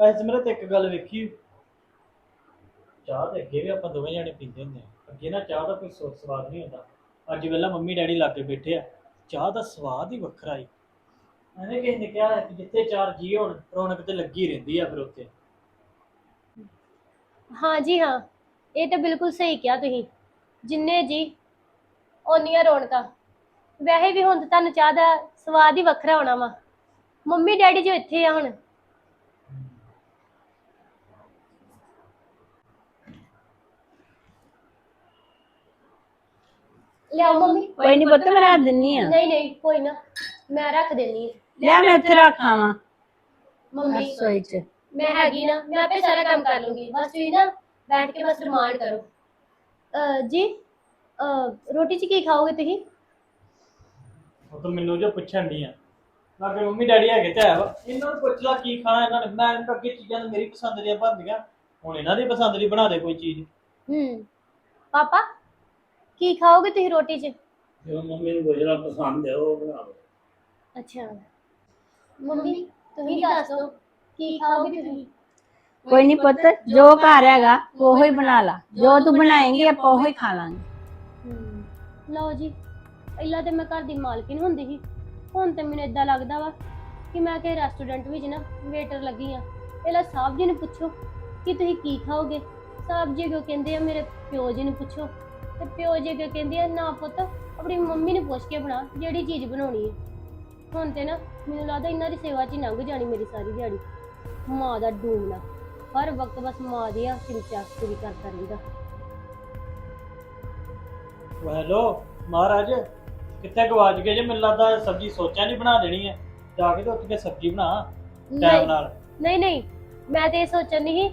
ਵੈਸੇ ਸਿਮਰਤ ਇੱਕ ਗੱਲ ਵੇਖੀ। ਚਾਹ ਤੇ ਅੱਗੇ ਵੀ ਆਪਾਂ ਦੋਵੇਂ ਜਾਣੇ ਪੀਂਦੇ ਹੁੰਦੇ ਆ ਅੱਗੇ ਨਾ ਚਾਹ ਦਾ ਕੋਈ ਸੋ- ਸਵਾਦ ਨਹੀਂ ਹੁੰਦਾ। ਅੱਜ ਵੇਲਾ ਮੰਮੀ ਡੈਡੀ ਲਾਗੇ ਬੈਠੇ ਆ। ਚਾਹ ਦਾ ਸਵਾਦ ਹੀ ਵੱਖਰਾ ਈ ਐਵੇਂ ਕਿਸੇ ਨੇ ਕਿਹਾ ਕਿ ਜਿੱਥੇ ਚਾਰ ਜੀ ਹੋਣ, ਰੌਣਕ ਤੇ ਲੱਗੀ ਰਹਿੰਦੀ ਆ ਫਿਰ ਉੱਥੇ। ਹਾਂ ਜੀ ਹਾਂ, ਇਹ ਤਾਂ ਬਿਲਕੁਲ ਸਹੀ ਕਿਹਾ ਤੁਸੀਂ। ਜਿੰਨੇ ਜੀ, ਓਨੀਆਂ ਰੌਣਕਾਂ। ਵੈਸੇ ਵੀ ਹੁਣ ਤਾਂ ਤੁਹਾਨੂੰ ਚਾਹ ਦਾ ਸਵਾਦ ਹੀ ਵੱਖਰਾ ਹੋਣਾ ਵਾ। ਮੰਮੀ ਡੈਡੀ ਜੋ ਇੱਥੇ ਆ ਹੁਣ ਲਿਆਓ ਮੰਮੀ। ਕੋਈ ਨਹੀਂ ਪੁੱਤ ਮੈਂ ਰੱਖ ਦਿੰਨੀ ਆ। ਨਹੀਂ ਨਹੀਂ ਕੋਈ ਨਾ। ਮੈਂ ਰੱਖ ਦੇਣੀ ਹੈ ਲੈ ਮੈਂ ਇੱਥੇ ਰੱਖਾਂ ਵਾ ਮੰਮੀ ਰਸੋਈ ਚ। ਮੈਂ ਹੈਗੀ ਨਾ ਮੈਂ ਆਪੇ ਸਾਰਾ ਕੰਮ ਕਰ ਲੂੰਗੀ। ਬਸ ਤੁਸੀਂ ਨਾ ਬੈਠ ਕੇ ਬਸ ਰਿਮਾਂਡ ਕਰੋ। ਅਹ ਜੀ ਅਹ ਰੋਟੀ ਚ ਕੀ ਖਾਓਗੇ ਤੁਸੀਂ? ਉਹ ਤਾਂ ਮੈਨੂੰ ਜੋ ਪੁੱਛਣ ਨਹੀਂ ਆ। ਲਾਗੇ ਮੰਮੀ ਡੈਡੀ ਹੈਗੇ ਤੇ ਹੈ ਵਾ। ਇਹਨਾਂ ਨੂੰ ਪੁੱਛ ਲਾ ਕੀ ਖਾਣਾ ਇਹਨਾਂ ਨੇ। ਮੈਂ ਤਾਂ ਅੱਗੇ ਚੀਜ਼ਾਂ ਮੇਰੀ ਪਸੰਦ ਦੀਆਂ ਬਣਦੀਆਂ ਹੁਣ ਇਹਨਾਂ ਦੀ ਪਸੰਦ ਦੀ ਬਣਾ ਦੇ ਕੋਈ ਚੀਜ਼। ਹੂੰ। ਪਾਪਾ? ਕੀ ਖਾਓਗੇ ਤੁਸੀਂ ਰੋਟੀ 'ਚ? ਜੋ ਮੰਮੀ ਨੂੰ ਗੁਜਰਾ ਪਸੰਦ ਹੈ ਉਹ ਬਣਾ ਲਓ। ਅੱਛਾ। ਮੰਮੀ ਤੁਸੀਂ ਦੱਸ ਦਿਓ ਕੀ ਖਾਓਗੇ ਤੁਸੀਂ? ਕੋਈ ਨਹੀਂ ਪੁੱਤ ਜੋ ਘਰ ਹੈਗਾ ਉਹੋ ਹੀ ਬਣਾ ਲਾ। ਜੋ ਤੂੰ ਬਣਾਏਂਗੀ ਆਪਾਂ ਉਹੋ ਹੀ ਖਾ ਲਾਂਗੇ। ਲਓ ਜੀ ਪਹਿਲਾਂ ਤੇ ਮੈਂ ਘਰ ਦੀ ਮਾਲਕਿਨ ਹੁੰਦੀ ਸੀ। ਹੁਣ ਤੇ ਮੈਨੂੰ ਇਦਾਂ ਲੱਗਦਾ ਵਾ ਕਿ ਮੈਂ ਕਿ ਰੈਸਟੋਰੈਂਟ ਵਿੱਚ ਨਾ ਵੇਟਰ ਲੱਗੀ ਆ। ਪਹਿਲਾਂ ਸਾਹਿਬ ਜੀ ਨੂੰ ਪੁੱਛੋ ਕਿ ਤੁਸੀਂ ਕੀ ਖਾਓਗੇ? ਸਾਹਿਬ ਜੀ ਕਿਉਂ ਕਹਿੰਦੇ ਆ ਮੇਰੇ ਪਿਓ ਜੀ ਨੂੰ ਪੁੱਛੋ। ਤੇ ਪਿਓ ਜੀ ਕਿਉਂ ਕਹਿੰਦੇ ਆ ਨਾ ਪੁੱਤ ਆਪਣੀ ਮੰਮੀ ਨੂੰ ਪੁੱਛ ਕੇ ਬਣਾ ਜਿਹੜੀ ਚੀਜ਼ ਬਣਾਉਣੀ ਹੈ। ਹੁਣ ਤੇ ਨਾ ਮੈਨੂੰ ਲੱਗਦਾ ਇਹਨਾਂ ਦੀ ਸੇਵਾ 'ਚ ਹੀ ਲੰਘ ਜਾਣੀ ਮੇਰੀ ਸਾਰੀ ਦਿਹਾੜੀ। ਮਾਂ ਦਾ ਡੂਮਣਾ। ਹਰ ਵਕਤ ਬਸ ਮਾਂ ਦੀ ਆ ਚਿੰਤਾ ਪੂਰੀ ਕਰਦਾ ਰਹਿੰਦਾ। ਹੈਲੋ ਮਹਾਰਾਜ ਕਿੱਥੇ ਗਵਾਚ ਗਏ ਜੇ? ਮੈਨੂੰ ਲੱਗਦਾ ਸਬਜ਼ੀ ਸੋਚਾਂ ਨਹੀਂ ਬਣਾ ਦੇਣੀ ਹੈ। ਜਾ ਕੇ ਤੇ ਉੱਠ ਕੇ ਸਬਜ਼ੀ ਬਣਾ ਟਾਈਮ ਨਹੀਂ ਨਾਲ। ਨਹੀਂ ਨਹੀਂ ਮੈਂ ਤੇ ਇਹ ਸੋਚਣ ਨਹੀਂ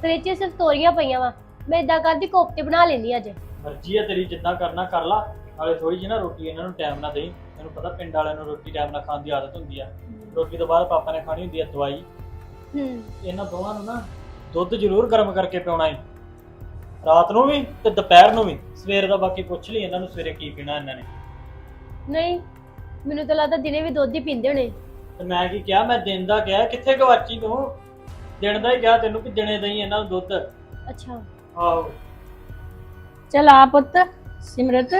ਫ੍ਰਿਜ 'ਚ ਸਿਰਫ ਤੋਰੀਆਂ ਪਈਆਂ ਵਾ। ਮੈਂ ਇਦਾਂ ਕਰਦੀ ਕੋਫਤੇ ਬਣਾ ਲੈਂਦੀ ਅੱਜ। ਮਰਜ਼ੀ ਹੈ ਤੇਰੀ ਜਿੱਦਾਂ ਕਰਨਾ ਕਰ ਲਾ। ਨਾਲੇ ਥੋੜੀ ਜਿਹੀ ਨਾ ਰੋਟੀ ਇਹਨਾਂ ਨੂੰ ਟਾਈਮ ਨਾਲ ਦੇਈ। ਤੈਨੂੰ ਪਤਾ ਪਿੰਡ ਵਾਲਿਆਂ ਨੂੰ ਰੋਟੀ ਟਾਈਮ ਨਾਲ ਖਾਣ ਦੀ ਆਦਤ ਹੁੰਦੀ ਆ। ਰੋਟੀ ਤੋਂ ਬਾਅਦ ਪਾਪਾ ਨੇ ਖਾਣੀ ਹੁੰਦੀ ਆ ਦਵਾਈ। ਹੂੰ। ਇਹਨਾਂ ਦੋਵਾਂ ਨੂੰ ਨਾ ਦੁੱਧ ਜ਼ਰੂਰ ਗਰਮ ਕਰਕੇ ਪਿਉਣਾ ਹੈ ਰਾਤ ਨੂੰ ਵੀ ਤੇ ਦੁਪਹਿਰ ਨੂੰ ਵੀ। ਸਵੇਰ ਦਾ ਬਾਕੀ ਪੁੱਛ ਲਈ ਇਹਨਾਂ ਨੂੰ ਸਵੇਰੇ ਕੀ ਪੀਣਾ ਇਹਨਾਂ ਨੇ। ਨਹੀਂ ਮੈਨੂੰ ਤਾਂ ਲੱਗਦਾ ਦਿਨੇ ਵੀ ਦੁੱਧ ਹੀ ਪੀਂਦੇ ਹੋਣੇ। ਤੇ ਮੈਂ ਕੀ ਕਿਹਾ ਮੈਂ ਦਿਨ ਦਾ ਕਿਹਾ ਕਿੱਥੇ ਗਵਾਚੀ ਤੂੰ? ਦਿਨ ਦਾ ਹੀ ਕਿਹਾ ਤੈਨੂੰ ਕਿ ਦਿਨੇ ਦਈ ਇਹਨਾਂ ਨੂੰ ਦੁੱਧ। ਅੱਛਾ। ਆਹੋ। ਚਲ ਆ ਪੁੱਤ ਸਿਮਰਤ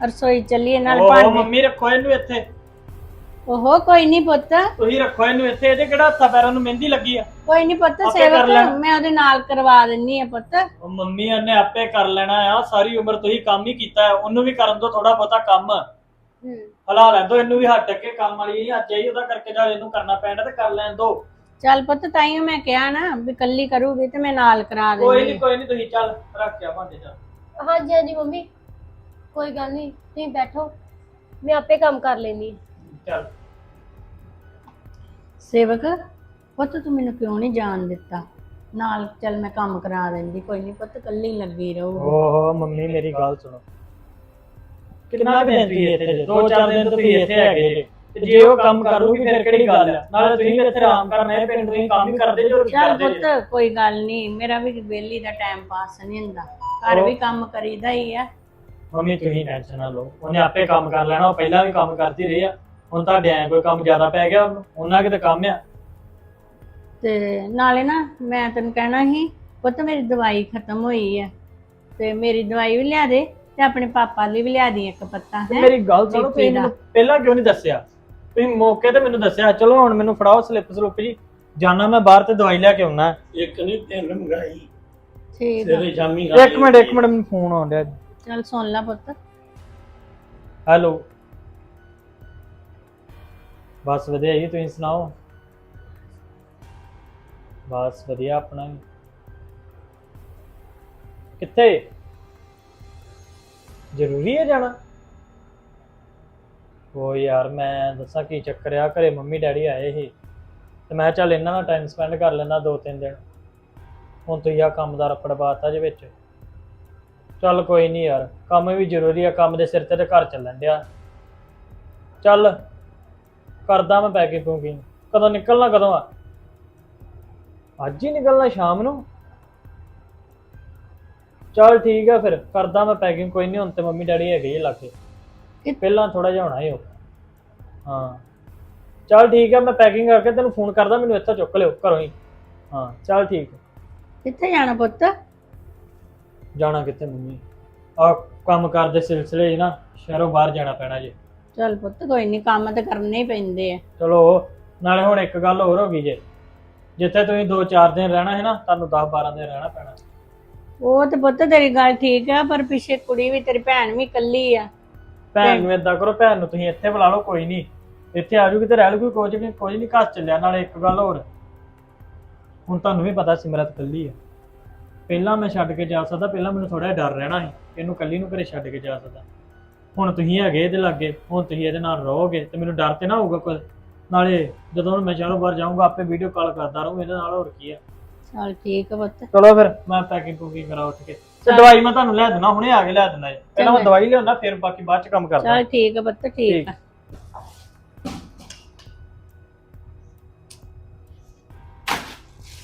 ਰਸੋਈ ਚੱਲੀਏ ਨਾਲ ਓਹ ਭਾਂਡੇ। ਮੰਮੀ ਰੱਖੋ ਇਹਨੂੰ ਇੱਥੇ। ਓਹੋ ਕੋਈ ਨਹੀਂ ਪੁੱਤ। ਤੁਸੀਂ ਰੱਖੋ ਇਹਨੂੰ ਇੱਥੇ ਇਹਦੇ ਕਿਹੜਾ ਹੱਥਾਂ ਪੈਰਾਂ ਨੂੰ ਮਹਿੰਦੀ ਲੱਗੀ ਆ? ਕੋਈ ਨਹੀਂ ਪੁੱਤ ਆਪੇ ਕਰ ਸੇਵਕ ਲੈਣਾ। ਮੈਂ ਉਹਦੇ ਨਾਲ ਕਰਵਾ ਦਿੰਨੀ ਆ ਪੁੱਤ। ਉਹ ਮੰਮੀ ਉਹਨੇ ਆਪੇ ਕਰ ਲੈਣਾ ਆ ਸਾਰੀ ਉਮਰ ਤੁਸੀਂ ਕੰਮ ਹੀ ਕੀਤਾ ਹੈ ਉਹਨੂੰ ਵੀ ਕਰਨ ਦੋ ਥੋੜਾ ਬਹੁਤਾ ਕੰਮ। ਹੂੰ। ਹਲਾ ਲੈਣ ਦੋ ਇਹਨੂੰ ਵੀ ਹੱਟ ਕੇ ਕੰਮ ਵਾਲੀ ਨਹੀਂ ਅੱਜ ਹੀ ਉਹਦਾ ਕਰਕੇ ਜਾ ਇਹਨੂੰ ਕਰਨਾ ਪੈਣਾ ਤੇ ਕਰ ਲੈਣ ਦੋ ਚੱਲ ਪੁੱਤ ਤਾਈਓ ਮੈਂ ਕਿਹਾ ਨਾ ਵੀ ਕੱਲੀ ਕਰੂਗੀ ਤੇ ਮੈਂ ਨਾਲ ਕਰਾ ਕੋਈ ਨਹੀਂ ਕੋਈ ਨਹੀਂ ਤੁਸੀਂ ਚੱਲ ਰੱਖ ਕੇ ਆ ਭਾਂਡੇ ਚੱਲ ਹਾਂਜੀ ਹਾਂਜੀ ਮੰਮੀ। ਕੋਈ ਗੱਲ ਨਹੀਂ ਤੁਸੀਂ ਬੈਠੋ। ਮੈਂ ਆਪੇ ਕੰਮ ਕਰ ਲੈਂਦੀ ਹਾਂ। ਚੱਲ। ਸੇਵਕ ਪੁੱਤ ਤੂੰ ਮੈਨੂੰ ਕਿਉਂ ਨਹੀਂ ਜਾਣ ਦਿੱਤਾ? ਨਾਲ ਚੱਲ ਮੈਂ ਕੰਮ ਕਰਾ ਦਿੰਦੀ ਕੋਈ ਨਹੀਂ ਪੁੱਤ ਕੱਲੀ ਲੱਗੀ ਰਹੂਗੀ। ਓਹੋ ਮੰਮੀ ਮੇਰੀ ਗੱਲ ਸੁਣੋ। ਕਿੰਨਾ ਕੁ ਦਿਨ ਤੁਸੀਂ ਇੱਥੇ ਜੇ? ਦੋ ਚਾਰ ਦਿਨ ਤੋਂ ਤੁਸੀਂ ਇੱਥੇ ਹੈਗੇ ਜੇ। ਤੇ ਜੇ ਉਹ ਕੰਮ ਕਰ ਲੂਗੀ ਫਿਰ ਕਿਹੜੀ ਗੱਲ ਆ? ਨਾਲੇ ਤੁਸੀਂ ਵੀ ਇੱਥੇ ਆਰਾਮ ਕਰਨਾ ਹੈ ਪਿੰਡ ਤੁਸੀਂ ਕੰਮ ਹੀ ਕਰਦੇ ਜੋ ਚੱਲ ਕਰਦੇ ਜੇ। ਪੁੱਤ ਕੋਈ ਗੱਲ ਨਹੀਂ ਮੇਰਾ ਵੀ ਵਿਹਲੀ ਦਾ ਟਾਈਮ ਪਾਸ ਨਹੀਂ ਹੁੰਦਾ। ਘਰ ਵੀ ਕੰਮ ਕਰੀਦਾ ਹੀ ਆ। ਮੰਮੀ ਤੁਸੀਂ ਟੈਨਸ਼ਨ ਨਾ ਲਓ। ਉਹਨੇ ਆਪੇ ਕੰਮ ਕਰ ਲੈਣਾ ਉਹ ਪਹਿਲਾਂ ਵੀ ਕੰਮ ਕਰਦੀ ਰਹੀ ਆ। ਹੁਣ ਤੁਹਾਡੇ ਐ ਕੋਈ ਕੰਮ ਜ਼ਿਆਦਾ ਪੈ ਗਿਆ ਉਹਨੂੰ ਉਹਨਾਂ ਕਿਤੇ ਕੰਮ ਆ? ਤੇ ਨਾਲੇ ਨਾ ਮੈਂ ਤੈਨੂੰ ਕਹਿਣਾ ਸੀ ਪੁੱਤ ਮੇਰੀ ਦਵਾਈ ਖਤਮ ਹੋਈ ਆ। ਤੇ ਮੇਰੀ ਦਵਾਈ ਵੀ ਲਿਆ ਦੇ ਤੇ ਆਪਣੇ ਪਾਪਾ ਲਈ ਵੀ ਲਿਆ ਦੀ ਇੱਕ ਪੱਤਾ ਹੈ ਮੇਰੀ ਗੱਲ ਸੁਣੋ ਤੁਸੀਂ BP ਦਾ। ਮੈਨੂੰ ਪਹਿਲਾਂ ਕਿਉਂ ਨਹੀਂ ਦੱਸਿਆ? ਤੁਸੀਂ ਮੌਕੇ ਤੇ ਮੈਨੂੰ ਦੱਸਿਆ ਚਲੋ ਹੁਣ ਮੈਨੂੰ ਫੜਾਓ ਸਲਿੱਪ ਸਲੁੱਪ ਜੀ। ਜਾਣਾ ਮੈਂ ਬਾਹਰ ਤੇ ਦਵਾਈ ਲੈ ਕੇ ਆਉਣਾ। ਇੱਕ ਨਹੀਂ ਤਿੰਨ ਮੰਗਾਈ। ਠੀਕ ਆ। ਸਵੇਰੇ ਸ਼ਾਮੀ ਇੱਕ ਮਿੰਟ ਇੱਕ ਮਿੰਟ ਮੈਨੂੰ ਫੋਨ ਆਉਣ ਡਿਆ। ਚੱਲ ਸੁਣ ਲੈ ਪੁੱਤ। ਹੈਲੋ। ਬਸ ਵਧੀਆ ਜੀ ਤੁਸੀਂ ਸੁਣਾਓ? ਬਸ ਵਧੀਆ ਆਪਣਾ ਵੀ। ਕਿੱਥੇ? ਜ਼ਰੂਰੀ ਹੈ ਜਾਣਾ? ਉਹ ਯਾਰ ਮੈਂ ਦੱਸਾਂ ਕੀ ਚੱਕਰ ਆ, ਘਰੇ ਮੰਮੀ ਡੈਡੀ ਆਏ ਸੀ ਤੇ ਮੈਂ ਕਿਹਾ ਚੱਲ ਇਹਨਾਂ ਨਾਲ ਟਾਈਮ ਸਪੈਂਡ ਕਰ ਲੈਂਦਾ ਦੋ ਤਿੰਨ ਦਿਨ। ਹੁਣ ਤੁਸੀਂ ਆ ਕੰਮ ਦਾ ਰੱਪੜ ਪਾਤਾ ਜੇ ਵਿੱਚ। ਚੱਲ ਕੋਈ ਨਹੀਂ ਯਾਰ, ਕੰਮ ਵੀ ਜ਼ਰੂਰੀ ਆ, ਕੰਮ ਦੇ ਸਿਰ ਤੇ ਤੇ ਘਰ ਚੱਲਣ ਡਿਆ। ਚੱਲ, ਕਰਦਾ ਮੈਂ ਪੈਕਿੰਗ ਪੂਕਿੰਗ ਕਦੋਂ ਨਿਕਲਣਾ, ਕਦੋਂ ਆ? ਅੱਜ ਹੀ ਨਿਕਲਣਾ ਸ਼ਾਮ ਨੂੰ? ਚੱਲ ਠੀਕ ਆ ਫਿਰ, ਕਰਦਾ ਮੈਂ ਪੈਕਿੰਗ ਕੋਈ ਨਹੀਂ ਹੁਣ ਤੇ ਮੰਮੀ ਡੈਡੀ ਹੈਗੇ ਹੀ ਲਾਗੇ। ਕਿ- ਪਹਿਲਾਂ ਥੋੜਾ ਜਿਹਾ ਹੋਣਾ ਉਹ। ਹਾਂ। ਚੱਲ ਠੀਕ ਆ ਮੈਂ ਪੈਕਿੰਗ ਕਰਕੇ ਤੈਨੂੰ ਫੋਨ ਕਰਦਾ ਮੈਨੂੰ ਇੱਥੇ ਚੁੱਕ ਲਿਓ ਘਰੋਂ ਹੀ। ਹਾਂ ਚੱਲ ਠੀਕ। ਆ। ਕਿੱਥੇ ਜਾਣਾ ਪੁੱਤ? ਜਾਣਾ ਕਿੱਥੇ ਮੰਮੀ? ਆ ਕੰਮ ਕਾਰ ਦੇ ਸਿਲਸਿਲੇ 'ਚ ਨਾ ਸ਼ਹਿਰੋਂ ਬਾਹਰ ਜਾਣਾ ਪੈਣਾ ਜੇ। ਚੱਲ ਪੁੱਤ ਕੋਈ ਨਹੀਂ ਕੰਮ ਤਾਂ ਕਰਨੇ ਹੀ ਪੈਂਦੇ ਆ। ਚਲੋ ਨਾਲੇ ਹੁਣ ਇੱਕ ਗੱਲ ਹੋਰ ਹੋ ਗਈ ਜੇ। ਜਿੱਥੇ ਤੁਸੀਂ 2-4 ਦਿਨ ਰਹਿਣਾ ਹੈ ਨਾ ਤੁਹਾਨੂੰ 10-12 ਦਿਨ ਰਹਿਣਾ ਪੈਣਾ। ਉਹ ਤੇ ਪੁੱਤ ਤੇਰੀ ਗੱਲ ਠੀਕ ਆ ਪਰ ਪਿੱਛੇ ਕੁੜੀ ਵੀ ਤੇਰੀ ਭੈਣ ਵੀ ਇਕੱਲੀ ਆ। ਭੈਣ ਨੂੰ ਏਦਾਂ ਕਰੋ ਭੈਣ ਨੂੰ ਤੁਸੀਂ ਇੱਥੇ ਬੁਲਾ ਲਓ ਕੋਈ ਨਹੀਂ ਇੱਥੇ ਆ ਜੂਗੀ ਤੇ ਰਹਿ ਲੂਗੀ ਕੁਝ ਨਹੀਂ ਕੁਝ ਨਹੀਂ ਘਰ ਚੱਲਿਆ ਨਾਲੇ ਇੱਕ ਗੱਲ ਹੋਰ। ਹੁਣ ਤੁਹਾਨੂੰ ਵੀ ਪਤਾ ਸਿਮਰਤ ਕੱਲੀ ਆ। ਪਹਿਲਾਂ ਮੈਂ ਛੱਡ ਕੇ ਜਾ ਸਕਦਾ ਪਹਿਲਾਂ ਮੈਨੂੰ ਥੋੜਾ ਡਰ ਰਹਿਣਾ ਸੀ ਇਹਨੂੰ ਕੱਲੀ ਨੂੰ ਘਰੇ ਛੱਡ ਕੇ ਜਾ ਸਕਦਾ। ਹੁਣ ਤੁਸੀਂ ਹੈਗੇ ਇਹਦੇ ਲਾਗੇ ਹੁਣ ਤੁਸੀਂ ਇਹਦੇ ਨਾਲ ਰਹੋਗੇ ਤੇ ਮੈਨੂੰ ਡਰ ਤੇ ਨਾ ਹੋਊਗਾ ਕੋਈ। ਨਾਲੇ ਜਦੋਂ ਹੁਣ ਮੈਂ ਸ਼ਹਿਰੋਂ ਬਾਹਰ ਜਾਊਂਗਾ ਆਪੇ ਵੀਡੀਓ ਕਾਲ ਕਰਦਾ ਰਹੂੰ ਇਹਦੇ ਨਾਲ ਹੋਰ ਕੀ ਆ। ਚੱਲ ਠੀਕ ਆ ਪੁੱਤ। ਚਲੋ ਫਿਰ ਮੈਂ ਪੈਕਿੰਗ ਕੁਕਿੰਗ ਕਰਾ ਉੱਠ ਕੇ। ਤੇ ਦਵਾਈ ਮੈਂ ਤੁਹਾਨੂੰ ਲੈ ਦਿੰਦਾ ਹੁਣੇ ਆ ਕੇ ਲੈ ਦਿੰਦਾ ਜੀ। ਪਹਿਲਾਂ ਮੈਂ। ਦਵਾਈ ਲਿਆਉਣਾ ਫਿਰ ਬਾਕੀ ਬਾਅਦ ਚ ਕੰਮ ਕਰਦਾ। ਚੱਲ ਠੀਕ ਆ ਪੁੱਤ ਠੀਕ ਠੀਕ। ਆ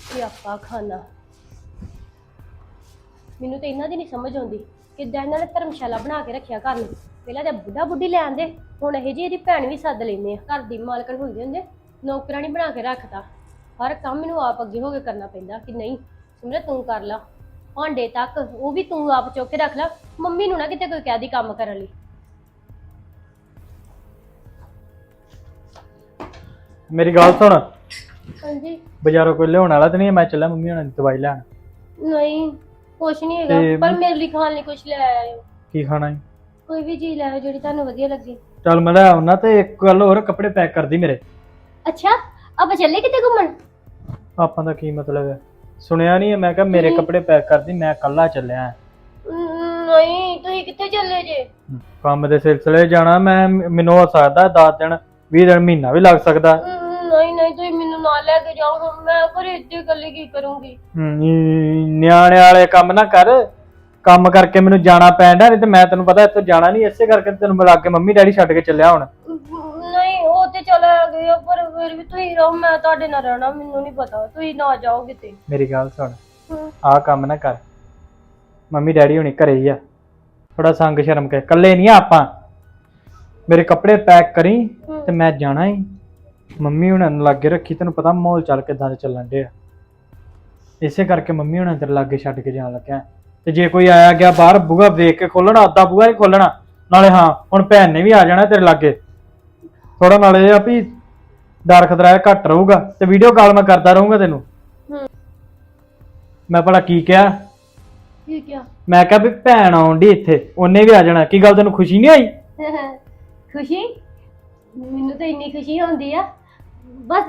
ਸਿਆਪਾ ਖਾਨਾ ਮੈਨੂੰ ਤਾਂ ਇਹਨਾਂ ਦੀ ਨਹੀਂ ਸਮਝ ਆਉਂਦੀ ਕਿੱਦਾਂ ਇਹਨਾਂ ਨੇ ਧਰਮਸ਼ਾਲਾ ਬਣਾ ਕੇ ਰੱਖਿਆ ਘਰ ਨੂੰ। ਪਹਿਲਾਂ ਤਾਂ ਬੁੱਢਾ ਬੁੱਢੀ ਲੈ ਆਂਦੇ ਹੁਣ ਇਹ ਜੀ ਇਹਦੀ ਭੈਣ ਵੀ ਸੱਦ ਲੈਂਦੇ ਆ। ਘਰ ਦੀ ਮਾਲਕਣ ਹੁੰਦੇ ਹੁੰਦੇ ਨੌਕਰਾਨੀ ਬਣਾ ਕੇ ਰੱਖਤਾ। ਹਰ ਕੰਮ ਮੈਨੂੰ ਆਪ ਅੱਗੇ ਹੋ ਕੇ ਕਰਨਾ ਪੈਂਦਾ ਕਿ ਨਹੀਂ ਸਿਮਰਤ ਤੂੰ ਕਰ ਲਾ। ਭਾਂਡੇ ਤੱਕ ਉਹ ਵੀ ਤੂੰ ਆਪ ਚੁੱਕ ਕੇ ਰੱਖ ਲੈ ਮੰਮੀ ਨੂੰ ਨਾ ਕਿਤੇ ਕੋਈ ਕਹਿ ਦੀ ਕੰਮ ਕਰਨ ਲਈ। ਮੇਰੀ ਗੱਲ ਸੁਣ। ਹਾਂਜੀ। ਬਾਜ਼ਾਰੋਂ ਕੋਈ ਲਿਆਉਣ ਵਾਲਾ ਤੇ ਨਹੀਂ ਮੈਂ ਚੱਲਿਆ ਮੰਮੀ ਹੁਣਾਂ ਦੀ ਦਵਾਈ ਲੈਣ। ਨਹੀਂ ਕੁਛ ਨਹੀਂ ਤੇ- ਹੈਗਾ ਪਰ ਮੇਰੇ ਲਈ ਖਾਣ ਲਈ ਕੁਛ ਲੈ ਆਇਓ। ਕੀ ਖਾਣਾ ਹੈ? ਕੋਈ ਵੀ ਚੀਜ਼ ਲੈ ਆਇਓ ਜਿਹੜੀ ਤੁਹਾਨੂੰ ਵਧੀਆ ਲੱਗੇ। ਚੱਲ ਮੈਂ ਲੈ ਆਉਣਾ ਤੇ ਇੱਕ ਗੱਲ ਹੋਰ ਕੱਪੜੇ ਪੈਕ ਕਰਦੀ ਮੇਰੇ। ਅੱਛਾ ਆਪਾਂ ਚੱਲੇ ਕਿਤੇ ਘੁੰਮਣ? ਆਪਾਂ ਦਾ ਕੀ ਮਤਲਬ ਹੈ? ਸੁਣਿਆ ਨਹੀਂ ਮੈਂ ਕਿਹਾ ਮੇਰੇ। ਕੱਪੜੇ ਪੈਕ ਕਰਦੀ ਮੈਂ ਕੱਲਾ ਚੱਲਿਆ। ਨਹੀਂ ਤੁਸੀਂ ਕਿੱਥੇ ਚੱਲੇ ਜੇ? ਕੰਮ ਦੇ ਸਿਲਸਿਲੇ ਜਾਣਾ ਮੈਂ ਮੈਨੂੰ ਹੋ ਸਕਦਾ 10 ਦਿਨ 20 ਦਿਨ ਮਹੀਨਾ ਵੀ ਲੱਗ ਸਕਦਾ। ਨਹੀਂ ਨਹੀਂ ਤੁਸੀਂ ਮੈਨੂੰ ਨਾਲ ਲੈ ਕੇ ਜਾਓ ਹੁਣ ਮੈਂ ਘਰੇ ਇੱਥੇ ਇਕੱਲੀ ਕੀ ਕਰੂੰਗੀ? ਨਿਆਣੇ ਵਾਲੇ ਕੰਮ ਨਾ ਕਰ। ਕੰਮ ਕਰਕੇ ਮੈਨੂੰ ਜਾਣਾ ਪੈਂਦਾ ਨਹੀਂ ਤੇ ਮੈਂ ਤੈਨੂੰ ਪਤਾ ਇੱਥੋਂ ਜਾਣਾ ਨਹੀਂ ਇਸੇ ਕਰਕੇ ਤੈਨੂੰ ਮਿਲਾ ਕੇ ਮੰਮੀ ਡੈਡੀ ਛੱਡ ਕੇ ਚੱਲਿਆ ਹੁਣ। ਤੇ ਚਲਾ ਗਿਆ ਪਰ ਫਿਰ ਵੀ ਤੁਸੀਂ ਰਹੋ ਮੈਂ ਤੁਹਾਡੇ ਨਾਲ ਰਹਿਣਾ ਮੈਨੂੰ ਨਹੀਂ ਪਤਾ। ਤੁਸੀਂ ਨਾ ਜਾਓ ਕਿਤੇ। ਮੇਰੀ ਗੱਲ ਸੁਣ। ਹਮ, ਆਹ ਕੰਮ ਨਾ ਕਰ। ਮੰਮੀ ਡੈਡੀ ਹੁਣੀ ਘਰੇ ਹੀ ਆ। ਥੋੜਾ ਸੰਗ ਸ਼ਰਮ ਕੇ। ਇਕੱਲੇ ਨਹੀਂ ਆ ਆਪਾਂ। ਮੇਰੇ ਕੱਪੜੇ ਪੈਕ ਕਰੀ ਹਮ। ਤੇ ਮੈਂ ਜਾਣਾ ਹੀ ਮੰਮੀ ਹੁਣਾਂ ਨੂੰ ਲਾਗੇ ਰੱਖੀ ਤੈਨੂੰ ਪਤਾ ਮਾਹੌਲ ਚੱਲ ਕਿਦਾਂ ਦੇ ਚੱਲਣ ਆ ਇਸੇ ਕਰਕੇ ਮੰਮੀ ਹੁਣਾਂ ਤੇਰੇ ਲਾਗੇ ਛੱਡ ਕੇ ਜਾਣ ਲੱਗਿਆ। ਤੇ ਜੇ ਕੋਈ ਆਇਆ ਗਿਆ ਬਾਹਰ ਬੂਹਾ ਵੇਖ ਕੇ ਖੋਲਣਾ ਅੱਧਾ ਬੂਹਾ ਹੀ ਖੋਲਣਾ। ਨਾਲੇ ਹਾਂ ਹੁਣ ਭੈਣ ਨੇ ਵੀ ਆ ਜਾਣਾ ਤੇਰੇ ਲਾਗੇ। ਥੋੜਾ ਨਾਲੇ ਇਹ ਆ ਵੀ ਡਰ ਖਤਰਾ ਘੱਟ ਰਹੂਗਾ ਤੇ ਵੀਡੀਓ ਕਾਲ ਮੈਂ ਕਰਦਾ ਰਹੂੰਗਾ ਤੈਨੂੰ। ਹਮ। ਮੈਂ ਭਲਾ ਕੀ ਕਿਹਾ? ਠੀਕ ਆ ਮੈਂ ਕਿਹਾ ਵੀ ਭੈਣ ਆਉਂਦੀ ਇੱਥੇ ਉਹਨੇ ਵੀ ਆ ਜਾਣਾ ਕੀ ਗੱਲ ਤੈਨੂੰ ਖੁਸ਼ੀ ਨਹੀਂ ਆਈ? ਖੁਸ਼ੀ? ਮੈਨੂੰ ਤਾਂ ਇੰਨੀ ਖੁਸ਼ੀ ਹੁੰਦੀ ਆ ਬਸ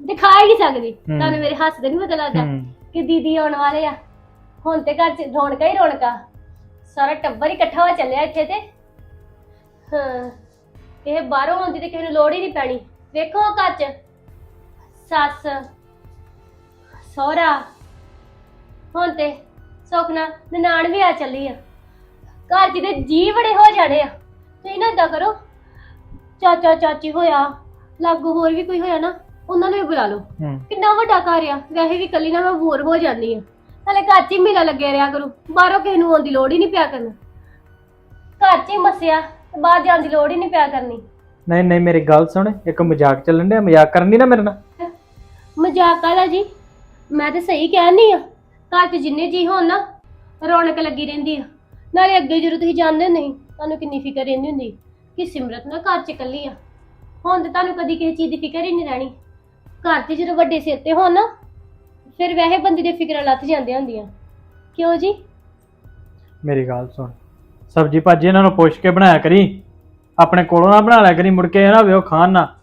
ਦਿਖਾ ਹੀ ਨਹੀਂ ਸਕਦੀ। ਤੁਹਾਨੂੰ ਮੇਰੇ ਹੱਥ ਦੇ ਨਹੀਂ ਪਤਾ ਲੱਗਦਾ ਹੂੰ। ਕਿ ਦੀਦੀ ਆਉਣ ਵਾਲੇ ਆ। ਹੁਣ ਤੇ ਘਰ ਚ ਰੌਣਕਾਂ ਹੀ ਰੌਣਕਾਂ ਸਾਰਾ ਟੱਬਰ ਹੀ ਇਕੱਠਾ ਹੋ ਚੱਲਿਆ ਇੱਥੇ ਤੇ। ਹਾਂ। ਇਹ ਬਾਹਰੋਂ ਆਉਂਦੀ ਤੇ ਕਿਸੇ ਨੂੰ ਲੋੜ ਹੀ ਨਹੀਂ ਪੈਣੀ। ਵੇਖੋ ਘਰ ਚ। ਸੱਸ ਸਹੁਰਾ। ਹੁਣ ਤੇ ਸੁਖਨਾ ਨਨਾਣ ਵੀ ਆ ਚੱਲੀ ਆ। ਘਰ ਚ ਤੇ ਜੀ ਬੜੇ ਹੋ ਜਾਣੇ ਆ। ਤੁਸੀਂ ਨਾ ਏਦਾਂ ਕਰੋ। ਚਾਚਾ ਚਾਚੀ ਹੋਇਆ ਲਾਗੂ ਹੋਰ ਵੀ ਕੋਈ ਹੋਇਆ ਨਾ ਉਹਨਾਂ ਨੂੰ ਵੀ ਬੁਲਾ ਲਓ। ਹੂੰ। ਕਿੰਨਾ ਵੱਡਾ ਘਰ ਆ। ਵੈਸੇ ਵੀ ਕੱਲੀ ਨਾ ਮੈਂ ਬੋਰ ਹੋ ਜਾਂਦੀ ਆ। ਨਾਲੇ ਘਰ 'ਚ ਹੀ ਮੇਰਾ ਲੱਗਿਆ ਰਿਹਾ ਕਰੂ। ਬਾਹਰੋਂ ਕਿਸੇ ਨੂੰ ਆਉਣ ਦੀ ਲੋੜ ਹੀ ਨਹੀਂ ਪਿਆ ਕਰਨਾ। ਘਰ 'ਚ ਹੀ ਮਸਿਆ। ਤੇ ਬਾਹਰ ਜਾਣ ਦੀ ਲੋੜ ਹੀ ਨਹੀਂ ਪਿਆ ਕਰਨੀ। ਨਹੀਂ ਨਹੀਂ ਮੇਰੀ ਗੱਲ ਸੁਣ ਇੱਕ ਮਜ਼ਾਕ ਚੱਲਣ ਡਿਆ ਮਜ਼ਾਕ ਕਰਨੀ ਨਾ ਮੇਰੇ ਨਾਲ। ਮਜ਼ਾਕ ਆਲਾ ਜੀ? ਮੈਂ ਤੇ ਸਹੀ ਕਹਿਣੀ ਆ ਘਰ 'ਚ ਜਿੰਨੇ ਜੀ ਹੋਣ ਨਾ ਰੌਣਕ ਲੱਗੀ ਰਹਿੰਦੀ ਆ। ਨਾਲੇ ਅੱਗੇ ਜਦੋਂ ਤੁਸੀਂ ਜਾਣਦੇ ਨਹੀਂ ਤੁਹਾਨੂੰ ਕਿੰਨੀ ਫਿਕਰ ਰਹਿੰਦੀ ਹੁੰਦੀ ਕਿ ਸਿਮਰਤ ਨਾ ਘਰ 'ਚ ਇਕੱਲੀ ਆ। ਹੁਣ ਤੇ ਤੁਹਾਨੂੰ ਕਦੀ ਕਿਸੇ ਚੀਜ਼ ਦੀ ਫਿਕਰ ਹੀ ਨਹੀਂ ਰਹਿਣੀ। ਘਰ 'ਚ ਜਦੋਂ ਵੱਡੇ ਸਿਰ ਤੇ ਹੋਣ ਨਾ ਫਿਰ ਵੈਸੇ ਬੰਦੇ ਦੀਆਂ ਫਿਕਰਾਂ ਲੱਥ ਜਾਂਦੀਆਂ ਹੁੰਦੀਆਂ। ਕਿਉਂ ਜੀ? ਮੇਰੀ ਗੱਲ ਸੁਣ। ਸਬਜੀ ਭਾਜੀ ਇਹਨਾਂ ਨੂੰ ਪੁੱਛ ਕੇ ਬਣਾਇਆ ਕਰੀ। ਆਪਣੇ ਕੋਲੋਂ ਨਾ ਬਣਾ ਲਿਆ ਕਰੀ ਮੁੜ ਕੇ ਇਹ ਨਾ ਉਹ ਖਾਣ ਨਾ।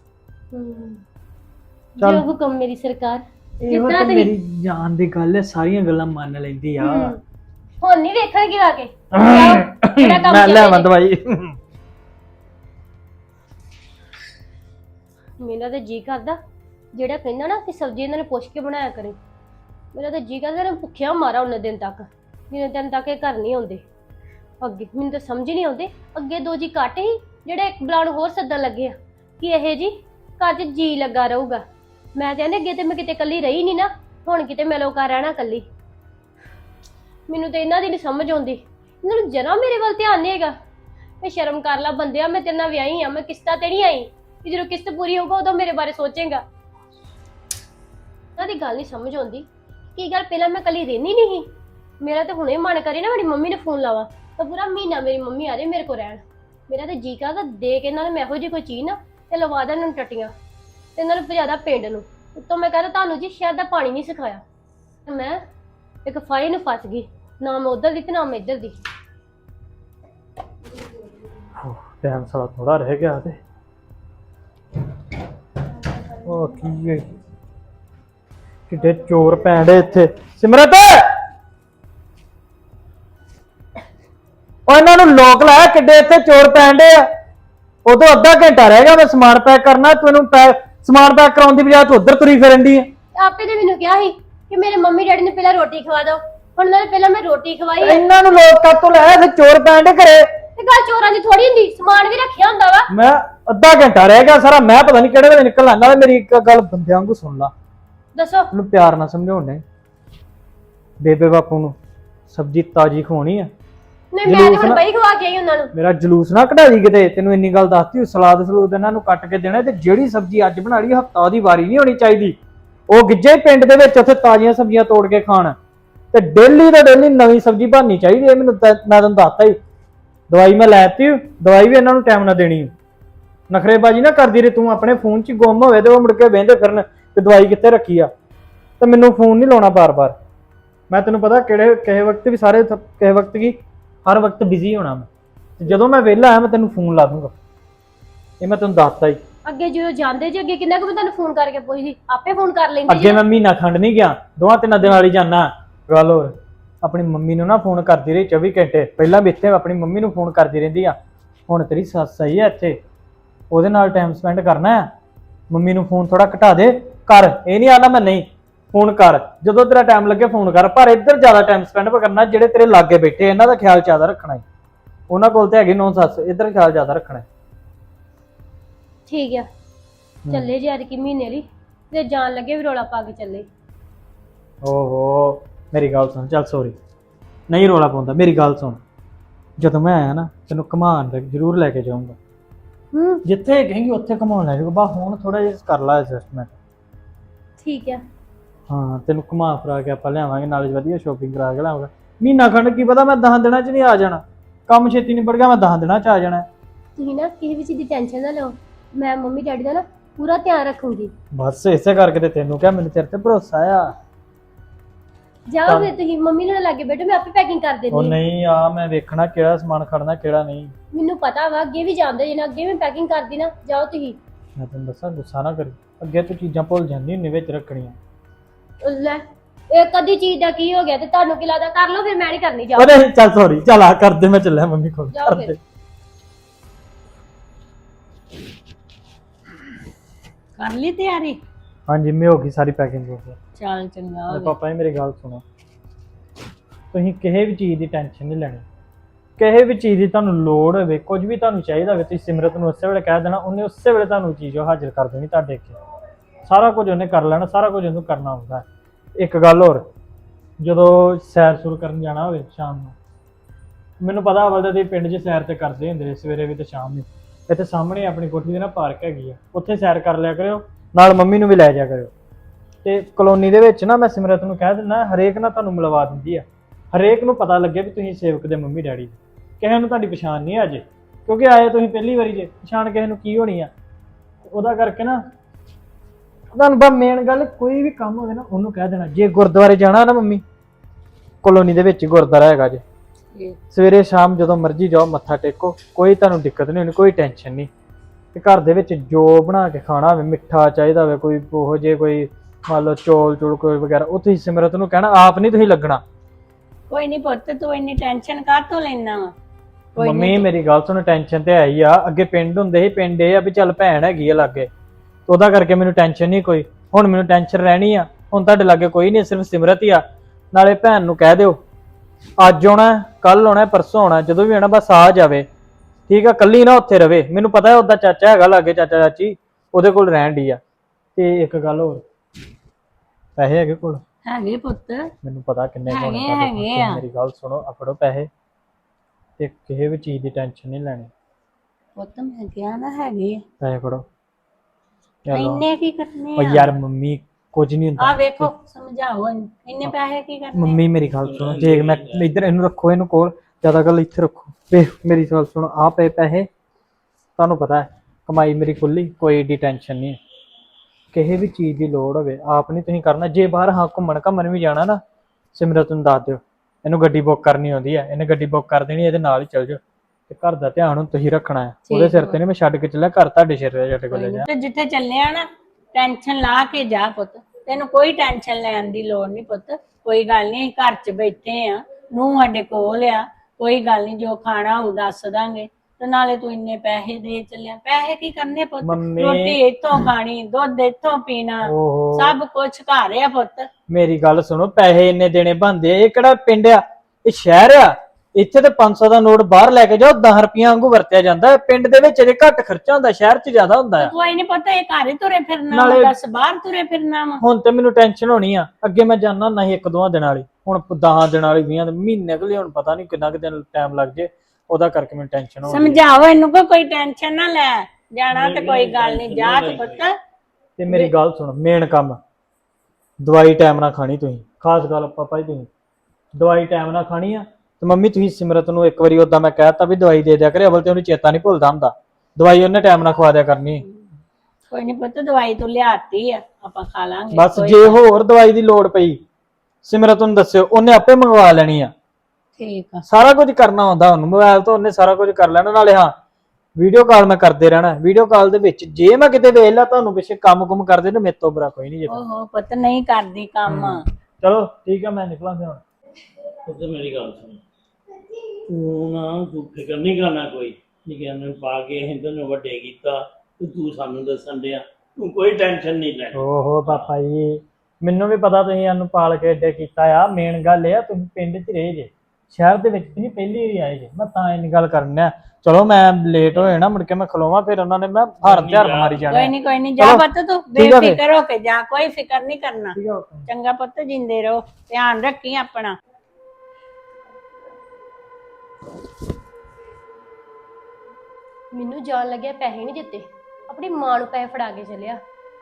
ਚੱਲ। ਜੋ ਹੁਕਮ ਮੇਰੀ ਸਰਕਾਰ। ਇਹੋ ਤਾਂ ਤੁਸੀਂ- ਮੇਰੀ ਜਾਨ ਦੀ ਗੱਲ ਹੈ ਸਾਰੀਆਂ ਗੱਲਾਂ ਮੰਨ ਲੈਂਦੀ ਆ। ਹਮ। ਹੁਣ ਨਹੀਂ ਵੇਖਣਗੇ ਆ ਕੇ। ਕੰਮ ਮੈਂ ਚੱਲੇ ਲੈ ਨੇ। ਦਵਾਈ। ਮੇਰਾ ਤਾਂ ਜੀ ਕਰਦਾ ਜਿਹੜਾ ਕਹਿੰਦਾ ਨਾ ਕਿ ਸਬਜ਼ੀ ਇਹਨਾਂ ਨੇ ਪੁੱਛ ਕੇ ਬਣਾਇਆ ਕਰੇ। ਮੇਰਾ ਤਾਂ ਜੀ ਕਰਦਾ ਇਹਨਾਂ ਨੂੰ ਭੁੱਖਿਆ ਮਾਰਾ ਉਹਨੇ ਦਿਨ ਤੱਕ। ਜਿੰਨੇ ਦਿਨ ਤੱਕ ਇਹ ਘਰ ਨਹੀਂ ਆਉਂਦੇ। ਅੱਗੇ। ਮੈਨੂੰ ਤਾਂ ਸਮਝ ਹੀ ਨਹੀਂ ਆਉਂਦੇ। ਅੱਗੇ ਦੋ ਜੀ ਘੱਟ ਹੀ, ਜਿਹੜੇ ਇੱਕ ਬਲਾਣ ਹੋਰ ਸੱਦਣ ਲੱਗੇ ਆ। ਕਿ ਇਹ ਜੀ ਘਰ 'ਚ ਜੀ ਲੱਗਾ ਰਹੂਗਾ। ਮੈਂ ਕਹਿੰਦੇ ਅੱਗੇ ਤੇ ਮੈਂ ਕਿਤੇ ਇਕੱਲੀ ਰਹੀ ਨਹੀਂ ਨਾ, ਹੁਣ ਕਿਤੇ ਮੈਂ ਲੋਕਾਂ ਰਹਿਣਾ ਇਕੱਲੀ। ਮੈਨੂੰ ਤੇ ਇਹਨਾਂ ਦੀ ਨਹੀਂ ਸਮਝ ਆਉਂਦੀ। ਇਹਨਾਂ ਨੂੰ ਜਰਾ ਮੇਰੇ ਵੱਲ ਧਿਆਨ ਨਹੀਂ ਹੈਗਾ। ਮੈਂ ਸ਼ਰਮ ਕਰ ਲਾ ਬੰਦਿਆ, ਮੈਂ ਤੇਰੇ ਨਾਲ ਵਿਆਹੀ ਆ, ਮੈਂ ਕਿਸ਼ਤਾ ਤੇ ਨਹੀਂ ਆਈ। ਕਿ ਜਦੋਂ ਕਿਸ਼ਤ ਪੂਰੀ ਹੋਊਗਾ, ਉਦੋਂ ਮੇਰੇ ਬਾਰੇ ਸੋਚੇਗਾ। ਇਹਨਾਂ ਦੀ ਗੱਲ ਨਹੀਂ ਸਮਝ ਆਉਂਦੀ। ਕੀ ਗੱਲ, ਪਹਿਲਾਂ ਮੈਂ ਕੱਲੀ ਰਹਿਣੀ ਨਹੀਂ ਸੀ। ਮੇਰਾ ਤਾਂ ਹੁਣੇ ਮਨ ਕਰੇ ਨਾ, ਮੇਰੀ ਮੰਮੀ ਨੂੰ ਫੋਨ ਲਾਵਾ। ਤਾਂ ਪੂਰਾ ਮਹੀਨਾ ਮੇਰੀ ਮੰਮੀ ਆ ਰਹੀ ਮੇਰੇ ਕੋਲ ਰਹਿਣ। ਮੇਰਾ ਤਾਂ ਜੀ ਕਰਦਾ, ਦੇ ਕੇ ਨਾਲ ਮੈਂ ਇਹੋ ਜਿਹੀ ਕੋਈ ਚੀਜ਼ ਨਾ, ਤੇ ਲਵਾ ਦੇਣ ਨੂੰ ਟੱਟੀਆਂ, ਤੇ ਇਹਨਾਂ ਨੂੰ ਭਜਾਦਾ ਪਿੰਡ ਨੂੰ। ਉੱਤੋਂ ਮੈਂ ਕਹਿੰਦਾ ਤੁਹਾਨੂੰ ਜੀ ਸ਼ਹਿਰ ਦਾ ਪਾਣੀ ਨਹੀਂ ਸਿਖਾਇਆ। ਤੇ ਮੈਂ ਇੱਕ ਫਾਇਰ ਨੂੰ ਫਸ ਗਈ, ਨਾ ਮੈਂ ਉਧਰ ਦੀ ਤੇ ਨਾ ਮੈਂ ਇੱਧਰ ਦੀ। ਟਾਈਮ ਸਾਲਾ ਥੋੜਾ ਰਹਿ ਗਿਆ ਤੇ। ਉਹ ਕੀ ਹੈ ਕਿਤੇ ਚੋਰ ਪੈਂਦੇ ਇੱਥੇ। ਸਿਮਰਤ! ਨੂੰ ਲੋਕ ਲਾਇਆ ਕਿੱਡੇ ਇੱਥੇ ਚੋਰ ਪੈਂਦੇ ਆ। ਉਦੋਂ ਅੱਧਾ ਘੰਟਾ ਰਹਿ ਗਿਆ ਮੈਂ ਸਮਾਨ ਪੈਕ ਕਰਨਾ ਤੈਨੂੰ ਸਮਾਨ ਪੈਕ ਕਰਾਉਣ ਦੀ ਬਜਾਏ ਤੂੰ ਉੱਧਰ ਤੁਰੀ ਫਿਰਨ ਦੀ ਹੈ ਆਪੇ ਤੇ ਮੈਨੂੰ ਕਿਹਾ ਸੀ ਕਿ ਮੇਰੇ ਮੰਮੀ ਡੈਡੀ ਨੂੰ ਪਹਿਲਾਂ ਰੋਟੀ ਖਵਾ ਦਿਓ। ਹੁਣ ਉਹਨਾਂ ਨੇ ਪਹਿਲਾਂ ਮੈਂ ਰੋਟੀ ਖਵਾਈ ਹੈ ਇਹਨਾਂ ਨੂੰ ਲੋਕ ਕਾਤੋਂ ਲਾਇਆ? ਤੇ ਚੋਰ ਪੈਂਦੇ ਘਰੇ। ਤੇ ਗੱਲ ਚੋਰਾਂ ਦੀ ਥੋੜੀ ਹੁੰਦੀ ਸਮਾਨ ਵੀ ਰੱਖਿਆ ਹੁੰਦਾ ਵਾ। ਮੈਂ ਅੱਧਾ ਘੰਟਾ ਰਹਿ ਗਿਆ ਸਾਰਾ ਮੈਂ ਪਤਾ ਨਹੀਂ ਕਿਹੜੇ ਵੇਲੇ ਨਿਕਲਣਾ ਨਾਲੇ ਮੇਰੀ ਇੱਕ ਗੱਲ ਬੰਦਿਆਂ ਵਾਂਗੂ ਸੁਣ ਲਾ। ਦੱਸੋ। ਉਹਨੂੰ ਪਿਆਰ ਨਾਲ ਸਮਝਾਉਣੇ ਬੇਬੇ ਬਾਪੂ ਨੂੰ ਸਬਜ਼ੀ ਤਾਜੀ ਖਵਾਉਣੀ ਆ। ਨਹੀਂ ਮੈਂ ਤਾਂ ਜਲੂਸ ਹੁਣ ਨਾ- ਬਈ ਖਵਾ ਕੇ ਆਈ ਉਹਨਾਂ ਨੂੰ। ਮੇਰਾ ਜਲੂਸ ਨਾ ਕਢਾ ਦੀ ਕਿਤੇ ਤੈਨੂੰ ਇੰਨੀ ਗੱਲ ਦੱਸਤੀ ਸਲਾਦ ਸਲੂਦ ਇਹਨਾਂ ਨੂੰ ਕੱਟ ਕੇ ਦੇਣਾ ਤੇ ਜਿਹੜੀ ਸਬਜ਼ੀ ਅੱਜ ਬਣਾ ਲਈ ਹਫਤਾ ਦੀ ਵਾਰੀ ਨਹੀਂ ਹੋਣੀ ਚਾਹੀਦੀ। ਉਹ ਗਿੱਜੇ ਪਿੰਡ ਦੇ ਵਿੱਚ ਉੱਥੇ ਤਾਜ਼ੀਆਂ ਸਬਜ਼ੀਆਂ ਤੋੜ ਕੇ ਖਾਣ। ਤੇ ਡੇਲੀ ਤੋਂ ਡੇਲੀ ਨਵੀਂ ਸਬਜ਼ੀ ਬਣਨੀ ਚਾਹੀਦੀ ਹੈ ਮੈਨੂੰ ਤਾਂ- ਮੈਂ ਤੁਹਾਨੂੰ ਦੱਸਤਾ ਹੀ। ਦਵਾਈ ਮੈਂ ਲੈਤੀ ਦਵਾਈ ਵੀ ਇਹਨਾਂ ਨੂੰ ਟਾਈਮ ਨਾਲ ਦੇਣੀ। ਨਖਰੇਬਾਜੀ ਨਾ ਕਰਦੀ ਰਹੇ ਤੂੰ ਆਪਣੇ ਫੋਨ 'ਚ ਹੀ ਗੁੰਮ ਹੋਵੇ ਤੇ ਉਹ ਮੁੜ ਕੇ ਵਹਿੰਦੇ ਫਿਰਨ ਕਿ ਦਵਾਈ ਕਿੱਥੇ ਰੱਖੀ ਆ। ਤੇ ਮੈਨੂੰ ਫੋਨ ਨਹੀਂ ਲਾਉਣਾ ਬਾਰ-ਬਾਰ। ਮੈਂ ਤੈਨੂੰ ਪਤਾ ਕਿਹੜੇ ਕਿਸੇ ਵਕਤ ਵੀ ਸਾਰੇ ਥ- ਕਿਸੇ ਵਕਤ ਕੀ ਹਰ ਵਕਤ ਬਿਜ਼ੀ ਹੋਣਾ ਮੈਂ। ਤੇ ਜਦੋਂ ਮੈਂ ਵਿਹਲਾ ਆਇਆ ਮੈਂ ਤੈਨੂੰ ਫੋਨ ਲਾ ਦੂੰਗਾ। ਇਹ ਮੈਂ ਤੈਨੂੰ ਦੱਸਤਾ ਹੀ। ਅੱਗੇ ਜਦੋਂ ਜਾਂਦੇ ਜੀ ਅੱਗੇ ਕਿੰਨਾ ਕੁ ਮੈਂ ਤੁਹਾਨੂੰ ਫੋਨ ਕਰਕੇ ਪੁੱਛਦੀ ਆਪੇ ਫੋਨ ਕਰ ਲੈਂਦੀ ਅੱਗੇ ਮੈਂ ਮਹੀਨਾ ਖੰਡ ਨਹੀਂ ਗਿਆ। ਦੋਵਾਂ ਤਿੰਨਾਂ ਦਿਨਾਂ ਵਾਲੀ ਜਾਣਾ ਗੱਲ ਹੋਰ ਆਪਣੀ ਮੰਮੀ ਨੂੰ ਨਾ ਫੋਨ ਕਰਦੀ ਰਹੀ 24 ਘੰਟੇ। ਪਹਿਲਾਂ ਵੀ ਇੱਥੇ ਆਪਣੀ ਮੰਮੀ ਨੂੰ ਫੋਨ ਕਰਦੀ ਰਹਿੰਦੀ ਆ। ਹੁਣ ਤੇਰੀ ਸੱਸ ਸਹੀ ਹੈ ਇੱਥੇ। ਉਹਦੇ ਨਾਲ ਟਾਈਮ ਸਪੈਂਡ ਕਰਨਾ ਹੈ। ਮੰਮੀ ਨੂੰ ਫੋਨ ਥੋੜਾ ਘਟਾ ਦੇ। ਕਰ। ਇਹ ਨਹੀਂ ਆਣਾ ਮੈਂ ਨਹੀਂ। ਫੋਨ ਕਰ। ਜਦੋਂ ਤੇਰਾ ਟਾਈਮ ਲੱਗੇ ਫੋਨ ਕਰ। ਪਰ ਇੱਧਰ ਜ਼ਿਆਦਾ ਟਾਈਮ ਸਪੈਂਡ ਕਰਨਾ ਜਿਹੜੇ ਤੇਰੇ ਲਾਗੇ ਬੈਠੇ ਇਹਨਾਂ ਦਾ ਖਿਆਲ ਜ਼ਿਆਦਾ ਰੱਖਣਾ ਹੈ। ਉਹਨਾਂ ਕੋਲ ਤੇ ਹੈਗੀ ਨੌ ਸੱਸ ਇੱਧਰ ਖਿਆਲ ਜ਼ਿਆਦਾ ਰੱਖਣਾ ਹੈ। ਠੀਕ ਆ। ਚੱਲੇ ਜੀ ਅੱਜ ਕੀ ਮਹੀਨੇ ਲਈ। ਤੇ ਜਾਣ ਲੱਗੇ ਵੀ ਰੋਲਾ ਪਾ ਕੇ ਚੱਲੇ। ਓਹੋ ਮੇਰੀ ਗੱਲ ਸੁਣ ਚੱਲ ਸੌਰੀ ਨਹੀਂ ਰੋਲਾ ਪਾਉਂਦਾ ਮੇਰੀ ਗੱਲ ਸੁਣ। ਜਦੋਂ ਮੈਂ ਆਇਆ ਨਾ ਤੈਨੂੰ ਘਮਾਉਣ ਦੇ ਜ਼ਰੂਰ ਲੈ ਕੇ ਜਾਊਂਗਾ। ਹੂੰ। ਜਿੱਥੇ ਕਹੇਂਗੀ ਉੱਥੇ ਘਮਾਉਣ ਲੈ ਜਾਊਗਾ। ਬਾ ਹੁਣ ਥੋੜਾ ਜਿਹਾ ਕਰ ਲਾ ਐਡਜਸਟਮੈਂਟ ਠੀਕ ਆ। ਹਾਂ ਤੈਨੂੰ ਘੁਮਾ ਫਰਾ ਕੇ ਆਪਾਂ ਲਿਆਵਾਂਗੇ ਨਾਲੇ ਵਧੀਆ ਸ਼ੋਪਿੰਗ ਕਰਾ ਕੇ ਲਿਆਵਾਂਗੇ। ਮਹੀਨਾ ਖੰਡ ਕੀ ਪਤਾ ਮੈਂ 10 ਦਿਨਾਂ 'ਚ ਨਹੀਂ ਆ ਜਾਣਾ। ਕੰਮ ਛੇਤੀ ਨਿਬੜ ਗਿਆ ਮੈਂ 10 ਦਿਨਾਂ 'ਚ ਆ ਜਾਣਾ। ਤੁਸੀਂ ਨਾ ਕਿਸੇ ਵੀ ਚੀਜ਼ ਦੀ ਟੈਨਸ਼ਨ ਨਾ ਲਓ। ਮੈਂ ਮੰਮੀ ਡੈਡੀ ਦਾ ਨਾ ਪੂਰਾ ਧਿਆਨ ਰੱਖੂੰਗੀ। ਬਸ ਇਸੇ ਕਰਕੇ ਤੇ ਤੈਨੂੰ ਕਿਹਾ ਮੈਨੂੰ ਤੇਰੇ ਤੇ ਭਰੋਸਾ ਆ। ਜਾਓ ਫਿਰ ਤੁਸੀਂ ਮੰਮੀ ਨਾਲ ਲੱਗੇ ਬੈਠੋ ਮੈਂ ਆਪੇ ਪੈਕਿੰਗ ਕਰ ਉਹ ਦੇਣੀ ਨਹੀਂ ਆ ਮੈਂ ਵੇਖਣਾ ਕਿਹੜਾ ਸਮਾਨ ਖੜਨਾ ਕਿਹੜਾ ਨਹੀਂ। ਮੈਨੂੰ ਪਤਾ ਵਾ ਅੱਗੇ ਵੀ ਜਾਂਦੇ ਜੇ ਨਾ ਅੱਗੇ ਵੀ ਪੈਕਿੰਗ ਕਰਦੀ ਨਾ ਜਾਓ ਤੁਸੀਂ। ਮੈਂ ਤੈਨੂੰ ਦੱਸਾਂ ਗੁੱਸਾ ਨਾ ਕਰੀ। ਅੱਗੇ ਤੂੰ ਚੀਜ਼ਾਂ ਭੁੱਲ ਜਾਂਦੀ ਹੁੰਦੀ ਵਿੱਚ ਰੱਖਣੀਆਂ। ਲੈ ਇਹ ਕਦੀ ਚੀਜ਼ ਦਾ ਕੀ ਹੋ ਗਿਆ ਤੇ ਤੁਹਾਨੂੰ ਕੀ ਲੱਗਦਾ? ਕਰ ਲਓ ਫਿਰ ਮੈਂ ਨਹੀਂ ਕਰਨੀ ਜਾਓ ਅਰੇ ਚੱਲ ਸੌਰੀ ਚੱਲ ਆ ਕਰ ਦੇ ਮੈਂ ਚੱਲਿਆ ਮੰਮੀ ਕੋਲ ਜਾਓ ਕਰ ਫਿਰ। ਕਰ ਲਈ ਤਿਆਰੀ? ਹਾਂਜੀ ਮੈਂ ਹੋ ਗਈ ਸਾਰੀ ਪੈਕਿੰਗ ਹੋ ਗਈ। ਚੱਲ ਚੰਗਾ ਹੋ ਗਿਆ ਪਾਪਾ ਜੀ ਮੇਰੀ ਗੱਲ ਸੁਣੋ। ਤੁਸੀਂ ਕਿਸੇ ਵੀ ਚੀਜ਼ ਦੀ ਟੈਨਸ਼ਨ ਨਹੀਂ ਲੈਣੀ। ਕਿਸੇ ਵੀ ਚੀਜ਼ ਦੀ ਤੁਹਾਨੂੰ ਲੋੜ ਹੋਵੇ ਕੁਝ ਵੀ ਤੁਹਾਨੂੰ ਚਾਹੀਦਾ ਹੋਵੇ ਤੁਸੀਂ ਸਿਮਰਤ ਨੂੰ ਉਸੇ ਵੇਲੇ ਕਹਿ ਦੇਣਾ ਉਹਨੇ ਉਸੇ ਵੇਲੇ ਤੁਹਾਨੂੰ ਚੀਜ਼ ਉਹ ਹਾਜ਼ਰ ਕਰ ਦੇਣੀ ਤੁਹਾਡੇ ਅੱਗੇ। ਸਾਰਾ ਕੁਝ ਉਹਨੇ ਕਰ ਲੈਣਾ, ਸਾਰਾ ਕੁਝ ਉਹਨੂੰ ਕਰਨਾ ਹੁੰਦਾ ਇੱਕ ਗੱਲ ਹੋਰ, ਜਦੋਂ ਸੈਰ ਸੁਰ ਕਰਨ ਜਾਣਾ ਹੋਵੇ ਸ਼ਾਮ ਨੂੰ, ਮੈਨੂੰ ਪਤਾ ਅਵਲ ਤੇ ਪਿੰਡ 'ਚ ਸੈਰ ਤੇ ਕਰਦੇ ਹੁੰਦੇ ਸਵੇਰੇ ਵੀ ਤੇ ਸ਼ਾਮ ਨੂੰ ਇੱਥੇ ਸਾਹਮਣੇ ਆਪਣੀ ਕੋਠੀ ਦੇ ਨਾ ਪਾਰਕ ਹੈਗੀ ਆ, ਉੱਥੇ ਸੈਰ ਕਰ ਲਿਆ ਕਰਿਓ, ਨਾਲ ਮੰਮੀ ਨੂੰ ਵੀ ਲੈ ਜਾ ਕਰਿਓ। ਤੇ ਕਲੋਨੀ ਦੇ ਵਿੱਚ ਨਾ ਮੈਂ ਸਿਮਰਤ ਨੂੰ ਕਹਿ ਦਿੰਦਾ, ਹਰੇਕ ਨਾਲ ਤੁਹਾਨੂੰ ਮਿਲਵਾ ਦਿੰਦੀ ਆ। ਹਰੇਕ ਨੂੰ ਪਤਾ ਲੱਗੇ ਵੀ ਤੁਸੀਂ ਸੇਵਕ ਦੇ ਮੰਮੀ ਡੈਡੀ ਦੇ ਕਿਸੇ ਨੂੰ ਤੁਹਾਡੀ ਪਛਾਣ ਨਹੀਂ ਹੈ ਅਜੇ, ਕਿਉਂਕਿ ਆਏ ਤੁਸੀਂ ਪਹਿਲੀ ਵਾਰੀ ਜੇ, ਪਛਾਣ ਕਿਸੇ ਨੂੰ ਕੀ ਹੋਣੀ ਆ। ਉਹਦਾ ਕਰਕੇ ਨਾ ਤੁਹਾਨੂੰ ਬਾ ਮੇਨ ਗੱਲ ਕੋਈ ਵੀ ਕੰਮ ਹੋਵੇ ਨਾ ਉਹਨੂੰ ਕਹਿ ਦੇਣਾ। ਜੇ ਗੁਰਦੁਆਰੇ ਜਾਣਾ ਨਾ ਮੰਮੀ ਕਲੋਨੀ ਦੇ ਵਿੱਚ ਗੁਰਦੁਆਰਾ ਹੈਗਾ ਜੇ। ਸਵੇਰੇ ਸ਼ਾਮ ਜਦੋਂ ਮਰਜ਼ੀ ਜਾਓ ਮੱਥਾ ਟੇਕੋ ਕੋਈ ਤੁਹਾਨੂੰ ਦਿੱਕਤ ਨਹੀਂ ਹੋਣੀ ਕੋਈ ਟੈਨਸ਼ਨ ਨਹੀਂ। ਤੇ ਘਰ ਦੇ ਵਿੱਚ ਜੋ ਬਣਾ ਕੇ ਖਾਣਾ ਹੋਵੇ ਮਿੱਠਾ ਚਾਹੀਦਾ ਹੋਵੇ ਕੋਈ ਉਹੋ ਜੇ ਕੋਈ ਮੰਨ ਲਓ ਚੌਲ ਚੂਲ ਕੋਈ ਵਗੈਰਾ ਉਹ ਤੁਸੀਂ ਸਿਮਰਤ ਨੂੰ ਕਹਿਣਾ ਆਪ ਨਹੀਂ ਤੁਸੀਂ ਲੱਗਣਾ। ਕੋਈ ਨਹੀਂ ਪੁੱਤ ਤੂੰ ਇੰਨੀ ਟੈਨਸ਼ਨ ਕਾਹ ਤੋਂ ਲੈਣਾ ਕੋਈ ਮੰਮੀ ਮੇਰੀ ਗੱਲ ਸੁਣ ਟੈਨਸ਼ਨ ਤੇ ਆਈ ਆ। ਅੱਗੇ ਪਿੰਡ ਹੁੰਦੇ ਸੀ ਪਿੰਡ ਇਹ ਆ ਵੀ ਚੱਲ ਭੈਣ ਹੈਗੀ ਆ ਲਾਗੇ। ਉਹਦਾ ਕਰਕੇ ਮੈਨੂੰ ਟੈਨਸ਼ਨ ਨਹੀਂ ਕੋਈ। ਹੁਣ ਮੈਨੂੰ ਟੈਨਸ਼ਨ ਰਹਿਣੀ ਆ। ਹੁਣ ਤੁਹਾਡੇ ਲਾਗੇ ਕੋਈ ਨਹੀਂ ਸਿਰਫ ਸਿਮਰਤ ਹੀ ਆ। ਨਾਲੇ ਭੈਣ ਨੂੰ ਕਹਿ ਦਿਓ। ਅੱਜ ਆਉਣਾ ਕੱਲ ਆਉਣਾ ਪਰਸੋਂ ਆਉਣਾ ਜਦੋਂ ਵੀ ਆਉਣਾ ਬਸ ਆ ਜਾਵੇ। ਠੀਕ ਆ ਕੱਲੀ ਨਾ ਉੱਥੇ ਰਵੇ। ਮੈਨੂੰ ਪਤਾ ਹੈ ਉਹਦਾ ਚਾਚਾ ਹੈਗਾ ਲਾਗੇ ਚਾਚਾ ਚਾਚੀ ਉਹਦੇ ਕੋਲ ਰਹਿਣ ਦੀ ਆ। ਤੇ ਇੱਕ ਗੱਲ ਹੋਰ। ਪੈਸੇ ਹੈਗੇ ਕੋਲ? ਹੈਗੇ ਪੁੱਤ। ਮੈਨੂੰ ਪਤਾ ਕਿੰਨੇ ਕੋਲ ਹੈਗੇ ਹੈਗੇ ਆ। ਮੇਰੀ ਗੱਲ ਸੁਣੋ ਆ ਫੜੋ ਪੈਸੇ। ਤੇ ਕਿਸੇ ਵੀ ਚੀਜ਼ ਦੀ ਟੈਨਸ਼ਨ ਨਹੀਂ ਲੈਣੀ। ਪੁੱਤ ਮੈਂ ਕਿਹਾ ਨਾ ਹੈਗੇ। ਪੈਸੇ ਫੜੋ। ਚਲੋ। ਇੰਨੇ ਕੀ ਕਰਨੇ ਉਹ ਆ? ਯਾਰ ਮੰਮੀ ਕੁਝ ਨਹੀਂ ਹੁੰਦਾ। ਆ ਵੇਖੋ ਸਮਝਾਓ ਇਹਨੂੰ। ਇੰਨੇ ਪੈਸੇ ਕੀ ਕਰਨੇ? ਮੰਮੀ ਮੇਰੀ ਗੱਲ ਸੁਣੋ। ਜੇ ਮੈਂ ਇੱਧਰ ਇਹਨੂੰ ਰੱਖੋ ਇਹਨੂੰ ਕੋਲ ਜ਼ਿਆਦਾ ਗੱਲ ਇੱਥੇ ਰੱਖੋ। ਵੇ ਮੇਰੀ ਗੱਲ ਸੁਣੋ ਆ ਪਏ ਪੈਸੇ ਤੁਹਾਨੂੰ ਪਤਾ ਹੈ ਕਮਾਈ ਮੇਰੀ ਖੁੱਲੀ ਕੋਈ ਏਡੀ ਟੈਨਸ਼ਨ ਨਹੀਂ ਹੈ। ਕਿਸੇ ਵੀ ਚੀਜ਼ ਦੀ ਲੋੜ ਹੋਵੇ ਆਪ ਨਹੀਂ ਤੁਸੀਂ ਕਰਨਾ। ਜੇ ਬਾਹਰ ਹਾਂ ਘੁੰਮਣ ਘੁੰਮਣ ਵੀ ਜਾਣਾ ਨਾ ਸਿਮਰਤ ਨੂੰ ਦੱਸ ਦਿਓ। ਇਹਨੂੰ ਗੱਡੀ ਬੁੱਕ ਕਰਨੀ ਆਉਂਦੀ ਹੈ ਇਹਨੇ ਗੱਡੀ ਬੁੱਕ ਕਰ ਦੇਣੀ ਇਹਦੇ ਨਾਲ ਹੀ ਚੱਲ ਜਾਓ। ਤੇ ਘਰ ਦਾ ਧਿਆਨ ਹੁਣ ਤੁਸੀਂ ਰੱਖਣਾ ਹੈ। ਉਹਦੇ ਸਿਰ ਤੇ ਨਹੀਂ ਮੈਂ ਛੱਡ ਕੇ ਚੱਲਿਆ ਘਰ ਤੁਹਾਡੇ ਸਿਰ ਤੇ ਛੱਡ ਕੇ ਜਾ। ਤੇ ਜਿੱਥੇ ਚੱਲਿਆ ਨਾ ਟੈਨਸ਼ਨ ਲਾ ਕੇ ਜਾ ਪੁੱਤ। ਤੈਨੂੰ ਕੋਈ ਟੈਨਸ਼ਨ ਲੈਣ ਦੀ ਲੋੜ ਨਹੀਂ ਪੁੱਤ। ਕੋਈ ਗੱਲ ਨਹੀਂ ਘਰ 'ਚ ਬੈਠੇ ਆ। ਨੂੰ ਸਾਡੇ ਕੋਲ ਆ। ਕੋਈ ਗੱਲ ਨਹੀਂ ਜੋ ਖਾਣਾ ਉਹ ਦੱਸ ਦਾਂਗੇ। ਤੇ ਨਾਲੇ ਤੂੰ ਇੰਨੇ ਪੈਸੇ ਦੇ ਚੱਲਿਆ। ਪੈਸੇ ਕੀ ਕਰਨੇ ਪੁੱਤ? ਰੋਟੀ ਇੱਥੋਂ ਖਾਣੀ ਦੁੱਧ ਇੱਥੋਂ ਪੀਣਾ। ਸਭ ਕੁਝ ਘਰ ਆ ਪੁੱਤ। ਮੇਰੀ ਗੱਲ ਸੁਣੋ ਪੈਸੇ ਇੰਨੇ ਦੇਣੇ ਬੰਦੇ ਇਹ ਕਿਹੜਾ ਪਿੰਡ ਆ? ਇਹ ਸ਼ਹਿਰ ਆ? ਇੱਥੇ ਤੇ 500 ਦਾ ਨੋਟ ਬਾਹਰ ਲੈ ਕੇ ਜਾਓ 10 ਰੁਪਈਆ ਵਾਂਗੂ ਵਰਤਿਆ ਜਾਂਦਾ ਹੈ। ਪਿੰਡ ਦੇ ਵਿੱਚ ਅਜੇ ਘੱਟ ਖਰਚਾ ਹੁੰਦਾ ਸ਼ਹਿਰ 'ਚ ਜ਼ਿਆਦਾ ਹੁੰਦਾ ਆ ਕੋਈ ਨਹੀਂ ਪਤਾ ਇਹ ਘਰ ਹੀ ਤੁਰੇ ਫਿਰਨਾ ਵਾ, ਨਾਲੇ- ਦੱਸ ਬਾਹਰ ਤੁਰੇ ਫਿਰਨਾ ਵਾ। ਹੁਣ ਤੇ ਮੈਨੂੰ ਟੈਨਸ਼ਨ ਹੋਣੀ ਆ ਅੱਗੇ ਮੈਂ ਜਾਣਾ ਨਹੀਂ ਇੱਕ ਦੋਵਾਂ ਦਿਨਾਂ ਵਾਲੀ ਹੁਣ 10 ਦਿਨਾਂ ਵਾਲੀ 20 ਦੇ ਮਹੀਨੇ ਕੁ ਲਈ ਹੁਣ ਪਤਾ ਨਹੀਂ ਕਿੰਨਾ ਕੁ ਦਿਨ ਟਾਈਮ ਲੱਗ ਜੇ ਉਹਦਾ ਕਰਕੇ ਮੈਨੂੰ ਟੈਨਸ਼ਨ ਹੋ ਰਹੀ ਹੈ। ਸਮਝਾਓ ਇਹਨੂੰ ਕੋਈ ਕੋਈ ਟੈਨਸ਼ਨ ਨਾ ਲੈ ਜਾਣਾ ਤੇ ਕੋਈ ਗੱਲ ਨਹੀਂ ਜਾ ਤੇ ਪੁੱਤ। ਤੇ ਮੇਰੀ ਗੱਲ ਸੁਣ ਮੇਨ ਕੰਮ ਦਵਾਈ ਟਾਈਮ ਨਾਲ ਖਾਣੀ ਤੁਸੀਂ ਖਾਸ ਗੱਲ ਪਾਪਾ ਜੀ ਤੁਸੀਂ ਦਵਾਈ ਟਾਈਮ ਨਾਲ ਖਾਣੀ ਆ ਤੇ ਮੰਮੀ ਤੁਸੀਂ ਸਿਮਰਤ ਨੂੰ ਇੱਕ ਵਾਰੀ ਉਦਾਂ ਮੈਂ ਕਹਿਤਾ ਵੀ ਦਵਾਈ ਦੇ ਦਿਆ ਕਰੇ ਅਵਲ ਤੇ ਉਹਨੂੰ ਚੇਤਾ ਨਹੀਂ ਭੁੱਲਦਾ ਹੁੰਦਾ। ਦਵਾਈ ਉਹਨੇ ਟਾਈਮ ਨਾਲ ਖਵਾ ਦਿਆ ਕਰਨੀ। ਕੋਈ ਨਹੀਂ ਪੁੱਤ ਦਵਾਈ ਤੂੰ ਲਿਆਤੀ ਆ ਆਪਾਂ ਖਾ ਲਾਂਗੇ। ਬਸ ਕੋਈ- ਜੇ ਹੋਰ ਦਵਾਈ ਦੀ ਲੋੜ ਪਈ ਸਿਮਰਤ ਨੂੰ ਦੱਸਿਓ ਉਹਨੇ ਆਪੇ ਮੰਗਵਾ ਲੈਣੀ ਆ। ਠੀਕ ਆ। ਸਾਰਾ ਕੁਝ ਕਰਨਾ ਹੁੰਦਾ ਉਹਨੂੰ ਮੋਬਾਈਲ ਤੋਂ ਉਹਨੇ ਸਾਰਾ ਕੁਝ ਕਰ ਲੈਣਾ ਨਾਲੇ ਹਾਂ ਵੀਡੀਓ ਕਾਲ ਮੈਂ ਕਰਦੇ ਰਹਿਣਾ। ਵੀਡੀਓ ਕਾਲ ਦੇ ਵਿੱਚ ਜੇ ਮੈਂ ਕਿਤੇ ਵੇਖ ਲਾ ਤੁਹਾਨੂੰ ਪਿੱਛੇ ਕੰਮ ਕੁਮ ਕਰਦੇ ਨੇ ਮੇਰੇ ਤੋਂ ਬੁਰਾ ਕੋਈ ਨਹੀਂ ਜੇ ਓਹੋ ਪੁੱਤ ਨਹੀਂ ਕਰਦੀ ਕੰਮ। ਚਲੋ ਠੀਕ ਆ ਮੈਂ ਨਿਕਲਾਂ ਫਿਰ ਹੁਣ। ਤੇ ਮੇਰੀ ਗੱਲ ਸੁਣ। ਤੂੰ ਨਾ ਤੂੰ ਫਿਕਰ ਨਹੀਂ ਕਰਨਾ ਕੋਈ। ਨਿੱਕਿਆਂ ਨੂੰ ਪਾ ਕੇ ਹਿੰਦਰ ਨੂੰ ਵੱਡੇ ਕੀਤਾ ਤੇ ਤੂੰ ਸਾਨੂੰ ਦੱਸਣ ਡਿਆ। ਤੂੰ ਕੋਈ ਟੈਨਸ਼ਨ ਨਹੀਂ ਲੈਣੀ। ਓਹੋ ਪਾਪਾ ਜੀ ਮੈਨੂੰ ਵੀ ਪਤਾ ਤੁਸੀਂ ਇਹਨੂੰ ਪਾਲ ਕੇ ਏਡੇ ਕੀਤਾ ਆ। ਮੇਨ ਗੱਲ ਇਹ ਆ ਤੁਸੀਂ ਪਿੰਡ 'ਚ ਰਹੇ ਜੇ। ਸ਼ਹਿਰ ਦੇ ਵਿੱਚ ਤੁਸੀਂ ਪਹਿਲੀ ਵਾਰੀ ਆਏ ਜੇ। ਮੈਂ ਤਾਂ ਇੰਨੀ ਗੱਲ ਕਰਨਾ ਚਲੋ ਮੈਂ ਲੇਟ ਹੋਏ ਨਾ ਮੁੜ ਕੇ ਮੈਂ ਖਲੋਵਾਂ ਫਿਰ ਉਹਨਾਂ ਨੇ ਮੈਂ ਹਰ ਧਿਆਨ ਮਾਰੀ ਜਾਣਾ। ਕੋਈ ਨਹੀਂ ਕੋਈ ਨਹੀਂ ਜਾ ਚਲੋ, ਪੁੱਤ ਤੂੰ। ਠੀਕ ਆ ਫਿਰ। ਬੇਫਿਕਰ ਹੋ ਕੇ ਜਾ ਕੋਈ ਫਿਕਰ ਨਹੀਂ ਕਰਨਾ। ਠੀਕ ਆ okay। ਚੰਗਾ ਪੁੱਤ ਜਿੰਦੇ ਰਹੋ। ਧਿਆਨ ਰੱਖੀ ਆਪਣਾ। ਮੈਨੂੰ ਜਾਣ ਲੱਗਿਆ ਪੈਸੇ ਨਹੀਂ ਦਿੱਤੇ। ਆਪਣੀ ਮਾਂ ਨੂੰ ਪੈਸੇ ਫੜਾ ਕੇ ਚੱਲਿਆ।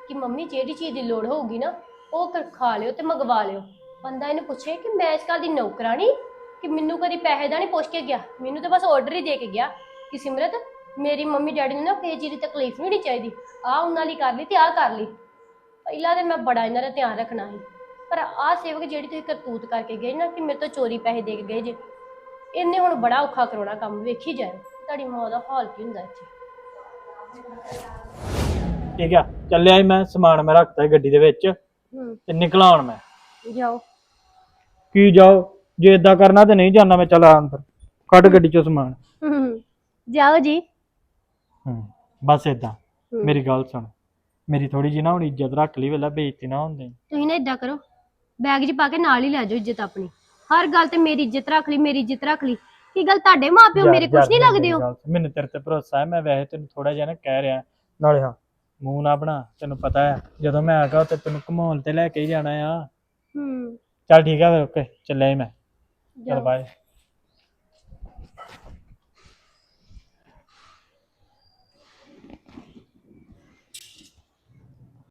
ਕਿ ਮੰਮੀ, ਜਿਹੜੀ ਚੀਜ਼ ਦੀ ਲੋੜ ਹੋਊਗੀ ਨਾ, ਉਹ ਕਰ ਖਾ ਲਿਓ ਤੇ ਮੰਗਵਾ ਲਿਓ। ਬੰਦਾ ਇਹਨੂੰ ਪੁੱਛੇ ਕਿ ਮੈਂ ਇਸ ਘਰ ਦੀ ਨੌਕਰਾਨੀ ਕਿ ਮੈਨੂੰ ਕਦੀ ਪੈਸੇ ਦਾ ਨਹੀਂ ਪੁੱਛ ਕੇ ਗਿਆ? ਮੈਨੂੰ ਤਾਂ ਬਸ ਆਰਡਰ ਹੀ ਦੇ ਕੇ ਗਿਆ ਕਿ ਸਿਮਰਤ, ਮੇਰੀ ਮੰਮੀ ਡੈਡੀ ਨੂੰ ਨਾ ਕਿਸੇ ਚੀਜ਼ ਦੀ ਤਕਲੀਫ ਨਹੀਂ ਹੋਣੀ ਚਾਹੀਦੀ। ਆਹ ਉਹਨਾਂ ਲਈ ਕਰ ਲਈ ਤੇ ਆਹ ਕਰ ਲਈ। ਪਹਿਲਾਂ ਤੇ ਮੈਂ ਬੜਾ ਇਹਨਾਂ ਦਾ ਧਿਆਨ ਰੱਖਣਾ ਸੀ। ਪਰ ਆਹ ਸੇਵਕ ਜਿਹੜੀ ਤੁਸੀਂ ਕਰਤੂਤ ਕਰਕੇ ਗਏ ਨਾ ਕਿ ਮੇਰੇ ਤੋਂ ਚੋਰੀ ਪੈਸੇ ਦੇ ਕੇ ਗਏ ਜੇ ਇਹਨੇ ਹੁਣ ਬੜਾ ਔਖਾ ਕਰਾਉਣਾ ਕੰਮ ਵੇਖੀ ਜਾਏ ਤੁਹਾਡੀ ਮਾਂ ਦਾ ਹਾਲ ਕੀ ਹੁੰਦਾ ਇੱਥੇ? ਠੀਕ ਆ ਚੱਲਿਆ ਸੀ ਮੈਂ ਸਮਾਨ ਮੈਂ ਰੱਖਤਾ ਸੀ ਗੱਡੀ ਦੇ ਵਿੱਚ ਹੂੰ। ਤੇ ਨਿਕਲਾਂ ਹੁਣ ਮੈਂ। ਜਾਓ। ਕੀ ਜਾਓ ਜੇ ਇਦਾਂ ਕਰਨਾ ਤੇ ਨਹੀਂ ਜਾਣਾ ਮੈਂ ਚੱਲ ਅੰਦਰ। ਕੱਢ ਗੱਡੀ ਚੋਂ ਸਮਾਨ। ਹੂੰ ਜਾਓ ਜੀ। ਹੂੰ ਬਸ ਇਦਾਂ ਮੇਰੀ ਗੱਲ ਸੁਣ। ਮੇਰੀ ਥੋੜੀ ਜਿਹੀ ਨਾ ਹੁਣ ਇੱਜ਼ਤ ਰੱਖ ਲਈ ਵੇਲਾ ਬੇਇੱਜ਼ਤੀ ਨਾ ਹੁੰਦੇ ਤੁਸੀਂ ਨਾ ਇਦਾਂ ਕਰੋ। ਬੈਗ 'ਚ ਪਾ ਕੇ ਨਾਲ ਹੀ ਲੈ ਜਾਓ ਇੱਜ਼ਤ ਆਪਣੀ। ਹਰ ਗੱਲ ਤੇ ਮੇਰੀ ਇੱਜ਼ਤ ਰੱਖ ਲਈ ਮੇਰੀ ਇੱਜ਼ਤ ਰੱਖ ਲਈ। ਕੀ ਗੱਲ ਤੁਹਾਡੇ ਮਾਪਿਓ ਯਾਰ- ਮੇਰੇ ਕੁਛ ਯਾਰ ਨਹੀਂ ਮੇਰੀ ਲੱਗਦੇ ਹੋ ਗੱਲ ਸੁਣ, ਮੈਨੂੰ ਤੇਰੇ ਤੇ ਭਰੋਸਾ ਹੈ ਮੈਂ ਵੈਸੇ ਤੈਨੂੰ ਥੋੜਾ ਜਿਹਾ ਨਾ ਕਹਿ ਰਿਹਾ। ਨਾਲੇ ਹਾਂ ਮੂੰਹ ਨਾ ਬਣਾ ਤੈਨੂੰ ਪਤਾ ਹੈ ਜਦੋਂ ਮੈਂ ਆਗਾ ਤੇ ਤੈਨੂੰ ਘਮਾਉਣ ਤੇ ਲੈ ਕੇ ਹੀ ਜਾਣਾ ਆ। ਹੂੰ। ਚੱਲ ਠੀਕ ਆ ਫਿਰ ਓਕੇ ਚੱਲਿਆ ਮੈਂ। ਚੱਲ ਜਾਓ। ਬਾਏ